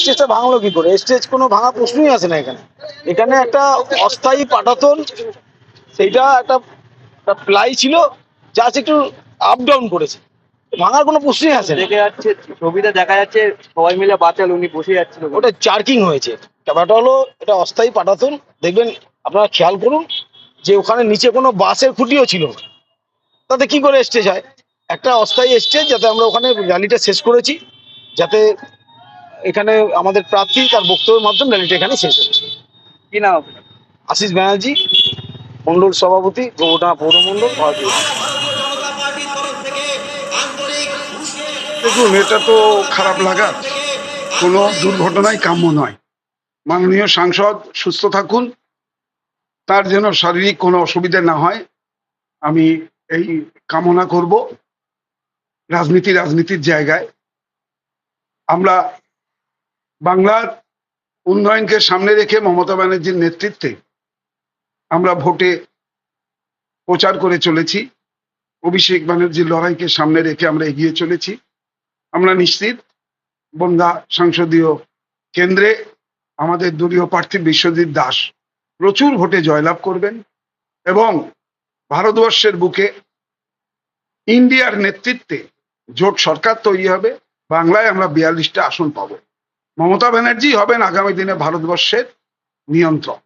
স্টেজটা ভাঙলো কি করে? স্টেজ কোনো ভাঙা প্রশ্নই আসে না এখানে। এখানে একটা অস্থায়ী পাটাতন সেইটা একটা প্লাই ছিল জাস্ট একটু আপ ডাউন করেছে। ভাঙার কোনো প্রশ্নই আসে দেখে যাচ্ছে ছবিতে দেখা যাচ্ছে সবাই মিলে বাঁচাল উনি বসে যাচ্ছিল। ওটা জার্কিং হয়েছে। ব্যাপারটা হলো এটা অস্থায়ী পাঠাতুন দেখবেন আপনারা খেয়াল করুন যে ওখানে নিচে কোনো বাসের খুঁটিও ছিল তাতে কি করে স্টেজ হয়? একটা অস্থায়ী স্টেজ যাতে আমরা ওখানে র্যালিটা শেষ করেছি যাতে এখানে আমাদের প্রার্থী তার বক্তব্যের মাধ্যমে র্যালিটা এখানে শেষ হয়েছে কি নাম আশিস ব্যানার্জি মন্ডল সভাপতি গৌড়া পৌরমণ্ডল ভারতীয় দেখুন এটা তো খারাপ লাগার কোনো দুর্ঘটনাই কাম্য নয়। মাননীয় সাংসদ সুস্থ থাকুন। তার যেন শারীরিক কোনো অসুবিধা না হয় আমি এই কামনা করব। রাজনীতি রাজনীতির জায়গায়। আমরা বাংলার উন্নয়নকে সামনে রেখে মমতা ব্যানার্জির নেতৃত্বে আমরা ভোটে প্রচার করে চলেছি। অভিষেক ব্যানার্জির লড়াইকে সামনে রেখে আমরা এগিয়ে চলেছি। আমরা নিশ্চিত বন্ধা সংসদীয় কেন্দ্রে আমাদের দলীয় প্রার্থী বিশ্বজিৎ দাস প্রচুর ভোটে জয়লাভ করবেন এবং ভারতবর্ষের বুকে ইন্ডিয়ার নেতৃত্বে জোট সরকার তৈরি হবে। বাংলায় আমরা বিয়াল্লিশটা আসন পাবো। মমতা ব্যানার্জি হবেন আগামী দিনে ভারতবর্ষের নিয়ন্ত্রক।